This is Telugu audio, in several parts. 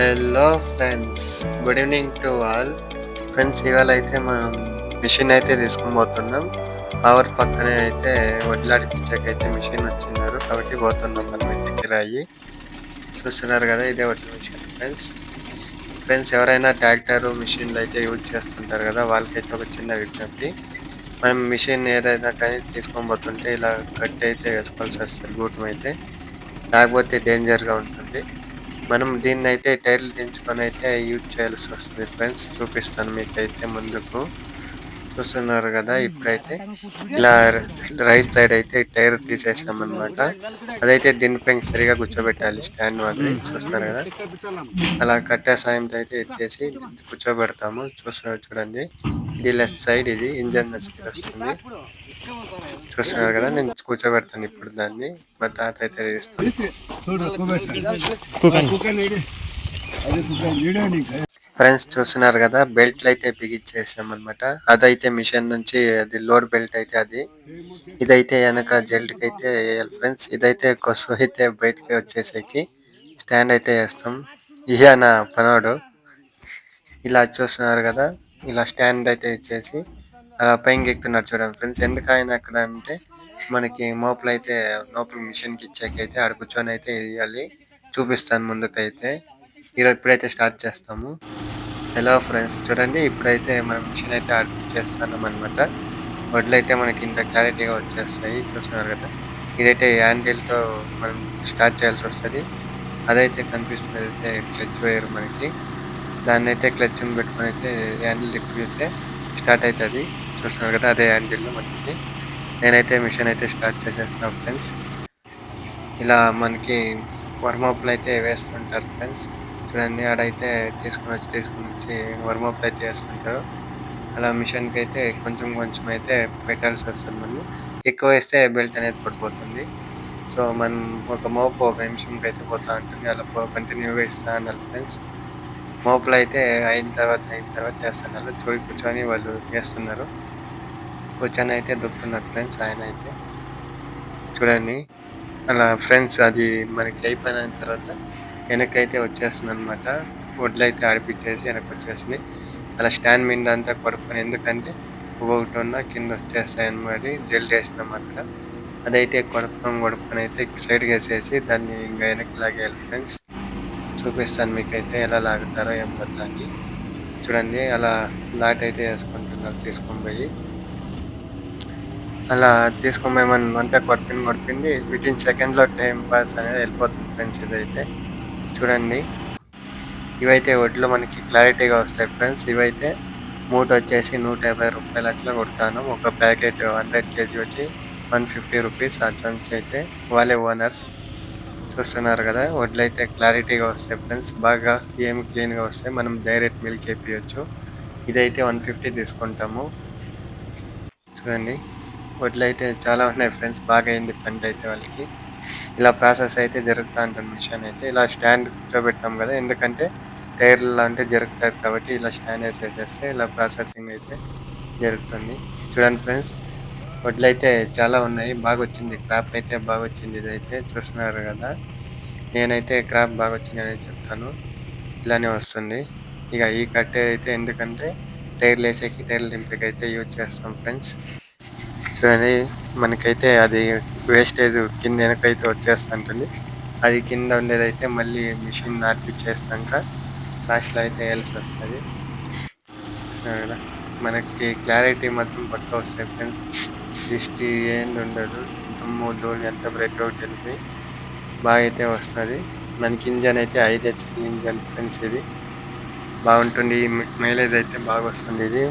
Hello friends good evening to all friends ఇవాళ అయితే మనం మిషన్ అయితే తీసుకొని పోతున్నాం. పవర్ పక్కనే అయితే వడ్లాడిపించకైతే మిషన్ వచ్చినారు కాబట్టి పోతున్నాం మనం అయితే కిరాయి చూస్తున్నారు కదా ఇదే వడ్ల మిషన్ ఫ్రెండ్స్ ఫ్రెండ్స్ ఎవరైనా ట్రాక్టర్ మిషన్లు అయితే యూజ్ చేస్తుంటారు కదా వాళ్ళకైతే ఒక చిన్న విజ్ఞప్తి. మనం మిషన్ ఏదైనా కానీ తీసుకొని పోతుంటే ఇలా కట్ అయితే వేసుకోవాల్సి వస్తుంది గూటం అయితే లేకపోతే డేంజర్గా ఉంటుంది. మనం దీన్ని అయితే టైర్లు దించుకొని అయితే యూజ్ చేయాల్సి వస్తుంది ఫ్రెండ్స్. చూపిస్తాను మీకైతే ముందుకు. చూస్తున్నారు కదా ఇప్పుడైతే ఇలా రైట్ సైడ్ అయితే టైర్ తీసేసాం అదైతే దీనిపై సరిగా కూర్చోబెట్టాలి స్టాండ్ మాదిరి. చూస్తున్నారు కదా? అలా కట్టే సాయంతో అయితే ఎత్తేసి కూర్చోబెడతాము. చూస్తున్నారు చూడండి. ఇది లెఫ్ట్ సైడ్ ఇది ఇంజన్ వస్తుంది. చూస్తున్నారు కదా నేను కూర్చోబెడతాను ఇప్పుడు దాన్ని. మా తాత అయితే ఫ్రెండ్స్ చూస్తున్నారు కదా బెల్ట్లు అయితే బిగించేసాం అనమాట అదైతే మిషన్ నుంచి అది లోడ్ బెల్ట్ అయితే అది. ఇదైతే వెనక జెల్ట్కి అయితే వేయాలి ఫ్రెండ్స్ ఇదైతే కొసు అయితే బయటకి వచ్చేసేకి స్టాండ్ అయితే వేస్తాం. ఇహే నా పనోడు. ఇలా చూస్తున్నారు కదా ఇలా స్టాండ్ అయితే ఇచ్చేసి పైకి ఎక్కుతున్నారు చూడండి ఫ్రెండ్స్. ఎందుకు ఆయన అక్కడ అంటే మనకి మోపులు అయితే లోపల మిషన్కి ఇచ్చాకైతే ఆడ కూర్చొని అయితే వేయాలి చూపిస్తాను ముందుకైతే. ఈరోజు ఇప్పుడైతే స్టార్ట్ చేస్తాము. హలో ఫ్రెండ్స్ చూడండి ఇప్పుడైతే మనం మిషన్ అయితే ఆడ చేస్తున్నాం అనమాట వడ్లు అయితే మనకి ఇంత క్లారిటీగా వచ్చేస్తాయి. చూస్తున్నారు కదా. ఇదైతే హ్యాండిల్తో మనం స్టార్ట్ చేయాల్సి వస్తుంది. అదైతే కనిపిస్తుంది అయితే క్లచ్ వైర్ మనకి. దాన్ని అయితే క్లచ్ని పెట్టుకొని అయితే హ్యాండిల్ ఎక్కువ స్టార్ట్ అవుతుంది చూస్తున్నారు కదా అదే యాంగిల్లో మనకి. నేనైతే మిషన్ అయితే స్టార్ట్ చేసేస్తున్నాను ఫ్రెండ్స్ ఇలా మనకి వర్మప్లు అయితే వేస్తుంటారు ఫ్రెండ్స్ చూడండి ఆడైతే తీసుకొని వచ్చి తీసుకొని వచ్చి వర్మప్లు అయితే వేస్తుంటారు. అలా మిషన్కి అయితే కొంచెం కొంచెం అయితే పెట్టాల్సి వస్తుంది మనం ఎక్కువ వేస్తే బెల్ట్ అనేది పడిపోతుంది. సో మనం ఒక మోపు ఒక నిమిషంకి అయితే పోతా ఉంటుంది. అలా కంటిన్యూగా ఇస్తా అన్నారు ఫ్రెండ్స్ మోపులు అయితే అయిన తర్వాత అయిన తర్వాత చేస్తున్నారు చూడి కూర్చొని వాళ్ళు చేస్తున్నారు క్వశ్చన్ అయితే దొరుకుతున్నారు ఫ్రెండ్స్ ఆయన అయితే. చూడండి. అలా ఫ్రెండ్స్ అది మనకి అయిపోయిన తర్వాత వెనకైతే వచ్చేస్తుంది అనమాట వడ్లు అయితే ఆడిపించేసి వెనక్కి వచ్చేసింది అలా స్టాండ్ మీద అంతా కొడుకొని ఎందుకంటే ఒక్కొక్కటి ఉన్న కింద వచ్చేస్తాయి మరి జెల్ట్ వేసినాం అక్కడ. అదైతే కొడపడం కొడపని అయితే సైడ్కి వేసేసి దాన్ని ఇంకా వెనక్కి లాగేయాలి ఫ్రెండ్స్ చూపిస్తాను మీకైతే ఎలా లాగుతారో ఏం బద్దలాగి చూడండి అలా లాట్ అయితే వేసుకుంటున్నారు తీసుకొని పోయి. అలా తీసుకొని మేము అంతా కొట్టింది కొట్టింది. వితిన్ సెకండ్లో టైం పాస్ అనేది వెళ్ళిపోతుంది ఫ్రెండ్స్ ఇదైతే. చూడండి. ఇవైతే వడ్లు మనకి క్లారిటీగా వస్తాయి ఫ్రెండ్స్ ఇవైతే మూట వచ్చేసి నూట యాభై రూపాయలు అట్లా కొడతాను. ఒక ప్యాకెట్ హండ్రెడ్ కేజీ వచ్చి వన్ ఫిఫ్టీ రూపీస్ ఆ చంచ్ అయితే వాళ్ళే ఓనర్స్ చూస్తున్నారు కదా వడ్లు అయితే క్లారిటీగా వస్తాయి ఫ్రెండ్స్ బాగా ఏమి క్లీన్గా వస్తాయి. మనం డైరెక్ట్ మిల్క్ వేపించచ్చు ఇదైతే వన్ ఫిఫ్టీ తీసుకుంటాము. చూడండి. వడ్లు అయితే చాలా ఉన్నాయి ఫ్రెండ్స్. బాగా అయింది పంట అయితే వాళ్ళకి. ఇలా ప్రాసెస్ అయితే జరుగుతూ ఉంటుంది మిషన్ అయితే. ఇలా స్టాండ్ కూర్చోబెట్టాం కదా ఎందుకంటే టైర్లు అంటే జరుగుతుంది కాబట్టి ఇలా స్టాండ్ వేసేసేస్తే ఇలా ప్రాసెసింగ్ అయితే జరుగుతుంది. చూడండి ఫ్రెండ్స్ వడ్లు అయితే చాలా ఉన్నాయి. బాగా వచ్చింది. క్రాప్ అయితే బాగా వచ్చింది ఇదైతే. చూస్తున్నారు కదా నేనైతే క్రాప్ బాగా వచ్చింది అని చెప్తాను. ఇలానే వస్తుంది. ఇక ఈ కట్టే అయితే ఎందుకంటే టైర్లు వేసేకి టైర్లు దింపేకి అయితే యూజ్ చేస్తాం ఫ్రెండ్స్. కూర్చొని మనకైతే అది వేస్టేజ్ కింద వెనకైతే వచ్చేస్తుంటుంది. అది కింద ఉండేదైతే మళ్ళీ మిషన్ నాటిపించేస్తాక లాస్ట్లో అయితే వేయాల్సి వస్తుంది. కదా? మనకి క్లారిటీ మాత్రం పక్క వస్తాయి ఫ్రెండ్స్ దిష్టి ఏం ఉండదు. దుమ్ము ధూళి ఎంత బ్రేక్అవుట్ వెళ్ళిపోయి బాగా అయితే వస్తుంది. మనకి ఇంజన్ అయితే ఐదు హెచ్పి ఇంజన్ ఫ్రెండ్స్ ఇది. బాగుంటుంది. మైలేజ్ అయితే బాగా వస్తుంది ఇది.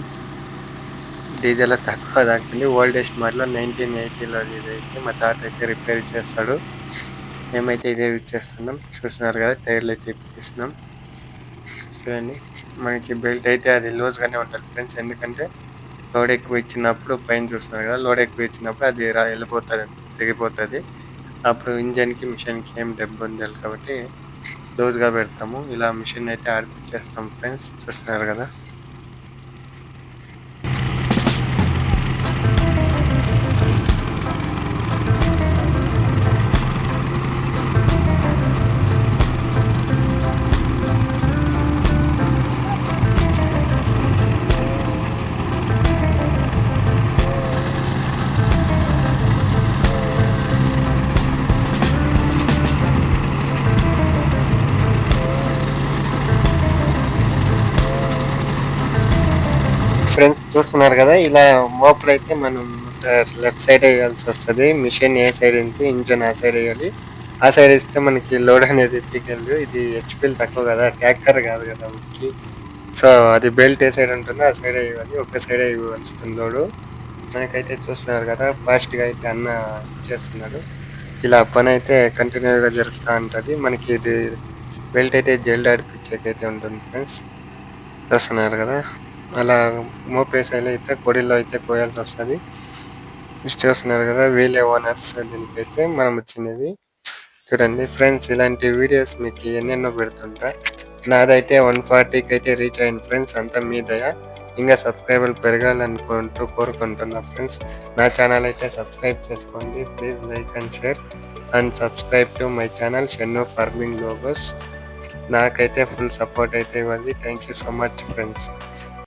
డీజిల్ తక్కువ తాగుతుంది ఓల్డెస్ట్ మోడల్ నైన్టీన్ ఎయిటీలో ఇది అయితే మా తాత అయితే రిపేర్ చేస్తాడు. మేమైతే ఇదే యూజ్ చేస్తున్నాం. చూస్తున్నారు కదా టైర్లు అయితే ఇప్పిస్తున్నాం చూడండి మనకి బెల్ట్ అయితే అది లూజ్గానే ఉంటుంది ఫ్రెండ్స్. ఎందుకంటే లోడ్ ఎక్కువ ఇచ్చినప్పుడు పైన చూస్తున్నారు కదా లోడ్ ఎక్కువ ఇచ్చినప్పుడు అది రా వెళ్ళిపోతుంది తెగిపోతుంది. అప్పుడు ఇంజన్కి మిషన్కి ఏం దెబ్బ ఉంది కాబట్టి లూజ్గా పెడతాము. ఇలా మిషన్ అయితే ఆడిపించేస్తాం ఫ్రెండ్స్. చూస్తున్నారు కదా. చూస్తున్నారు కదా ఇలా మోపులు అయితే మనం లెఫ్ట్ సైడ్ వేయాల్సి వస్తుంది. మిషన్ ఏ సైడ్ ఉంటే ఇంజన్ ఆ సైడ్ వేయాలి. ఆ సైడ్ ఇస్తే మనకి లోడ్ అనేది ఎత్తికెళ్ళు ఇది హెచ్పిల్ తక్కువ కదా ట్రాక్టర్ కాదు కదా మనకి సో అది బెల్ట్ ఏ సైడ్ ఉంటుందో ఆ సైడ్ వేయాలి. ఒక్క సైడ్ వేయవలసింది లోడు. మనకైతే చూస్తున్నారు కదా ఫాస్ట్గా అయితే అన్న చేస్తున్నాడు ఇలా పని అయితే కంటిన్యూగా జరుగుతూ ఉంటది. మనకి ఇది బెల్ట్ అయితే జల్డ్ ఆడిపించేకైతే ఉంటుంది ఫ్రెండ్స్. చూస్తున్నారు కదా. అలా మోపేసాయిలో అయితే కొడిలో అయితే కోయాల్సి వస్తుంది. చూస్తున్నారు కదా వీలే ఓనర్స్ దీనికైతే మనం వచ్చినది చూడండి ఫ్రెండ్స్ ఇలాంటి వీడియోస్ మీకు ఎన్నెన్నో పెడుతుంటా. నాదైతే వన్ ఫార్టీకి అయితే రీచ్ అయింది ఫ్రెండ్స్ అంతా మీ దయ. ఇంకా సబ్స్క్రైబర్లు పెరగాలనుకుంటూ కోరుకుంటున్నా ఫ్రెండ్స్. నా ఛానల్ అయితే సబ్స్క్రైబ్ చేసుకోండి. Please like and share. And subscribe to my channel షెన్నో farming logos. నాకైతే ఫుల్ సపోర్ట్ అయితే ఇవ్వండి. Thank you so much friends.